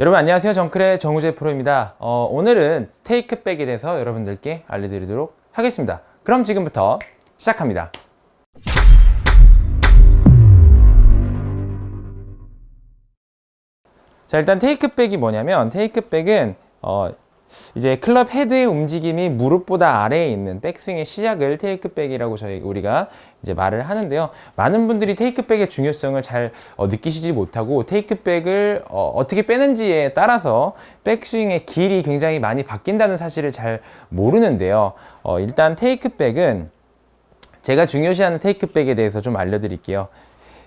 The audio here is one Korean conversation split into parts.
여러분 안녕하세요. 정클의 정우재 프로입니다. 어, 오늘은 테이크백에 대해서 여러분들께 알려드리도록 하겠습니다. 그럼 지금부터 시작합니다. 자 일단 테이크백이 뭐냐면 테이크백은 어, 이제 클럽 헤드의 움직임이 무릎보다 아래에 있는 백스윙의 시작을 테이크백이라고 저희 우리가 이제 말을 하는데요. 많은 분들이 테이크백의 중요성을 잘 어, 느끼시지 못하고 테이크백을 어, 떻게 빼는지에 따라서 백스윙의 길이 굉장히 많이 바뀐다는 사실을 잘 모르는데요. 어, 일단 테이크백은 제가 중요시하는 테이크백에 대해서 좀 알려드릴게요.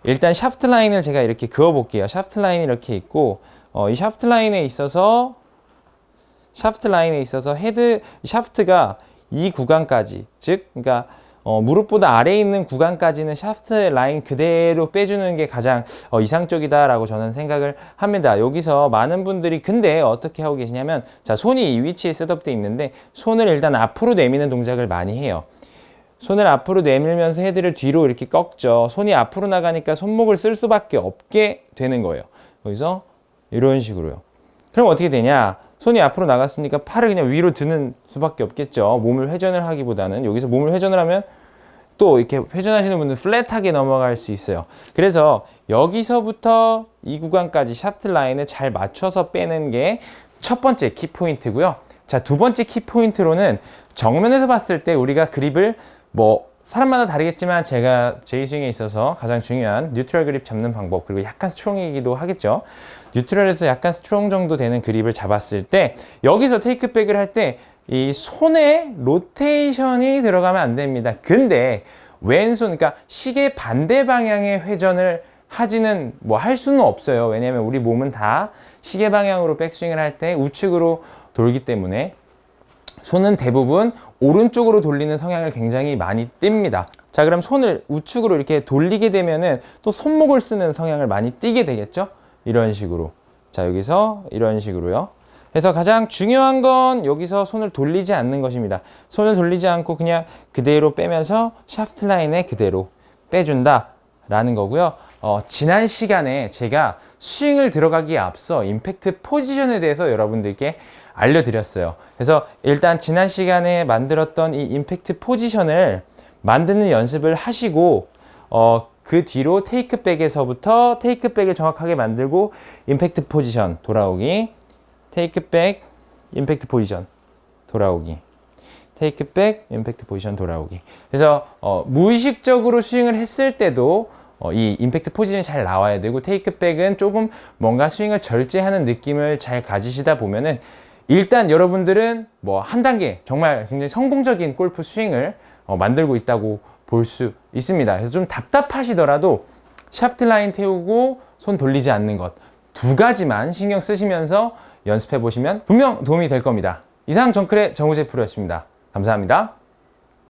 일단 샤프트 라인을 제가 이렇게 그어 볼게요. 샤프트 라인이 이렇게 있고 어, 이 샤프트 라인에 있어서 샤프트 라인에 있어서 헤드 샤프트가 이 구간까지 즉 그러니까 어, 무릎보다 아래에 있는 구간까지는 샤프트 라인 그대로 빼주는 게 가장 어, 이상적이다라고 저는 생각을 합니다. 여기서 많은 분들이 근데 어떻게 하고 계시냐면 자 손이 이 위치에 셋업돼 있는데 손을 일단 앞으로 내미는 동작을 많이 해요. 손을 앞으로 내밀면서 헤드를 뒤로 이렇게 꺾죠. 손이 앞으로 나가니까 손목을 쓸 수밖에 없게 되는 거예요. 여기서 이런 식으로요. 그럼 어떻게 되냐? 손이 앞으로 나갔으니까 팔을 그냥 위로 드는 수밖에 없겠죠. 몸을 회전을 하기보다는 여기서 몸을 회전을 하면 또 이렇게 회전하시는 분은 플랫하게 넘어갈 수 있어요. 그래서 여기서부터 이 구간까지 샤프트 라인을 잘 맞춰서 빼는 게 첫 번째 키포인트고요. 자, 두 번째 키포인트로는 정면에서 봤을 때 우리가 그립을 뭐 사람마다 다르겠지만 제가 제 스윙에 있어서 가장 중요한 뉴트럴 그립 잡는 방법 그리고 약간 스트롱이기도 하겠죠. 뉴트럴에서 약간 스트롱 정도 되는 그립을 잡았을 때 여기서 테이크백을 할 때 이 손에 로테이션이 들어가면 안 됩니다. 근데 왼손 그러니까 시계 반대 방향의 회전을 하지는 뭐 할 수는 없어요. 왜냐하면 우리 몸은 다 시계 방향으로 백스윙을 할 때 우측으로 돌기 때문에 손은 대부분 오른쪽으로 돌리는 성향을 굉장히 많이 띱니다. 자, 그럼 손을 우측으로 이렇게 돌리게 되면은 또 손목을 쓰는 성향을 많이 띠게 되겠죠? 이런 식으로. 자, 여기서 이런 식으로요. 그래서 가장 중요한 건 여기서 손을 돌리지 않는 것입니다. 손을 돌리지 않고 그냥 그대로 빼면서 샤프트 라인에 그대로 빼준다. 라는 거고요. 어, 지난 시간에 제가 스윙을 들어가기에 앞서 임팩트 포지션에 대해서 여러분들께 알려드렸어요. 그래서 일단 지난 시간에 만들었던 이 임팩트 포지션을 만드는 연습을 하시고 어, 그 뒤로 테이크백에서부터 테이크백을 정확하게 만들고 임팩트 포지션 돌아오기 테이크백 임팩트 포지션 돌아오기 테이크백 임팩트 포지션 돌아오기 그래서 어, 무의식적으로 스윙을 했을 때도 어, 이 임팩트 포지션이 잘 나와야 되고 테이크백은 조금 뭔가 스윙을 절제하는 느낌을 잘 가지시다 보면은 일단 여러분들은 뭐 한 단계 정말 굉장히 성공적인 골프 스윙을 어, 만들고 있다고 볼 수 있습니다. 그래서 좀 답답하시더라도 샤프트 라인 태우고 손 돌리지 않는 것 두 가지만 신경 쓰시면서 연습해 보시면 분명 도움이 될 겁니다. 이상 정클의 정우재 프로였습니다. 감사합니다.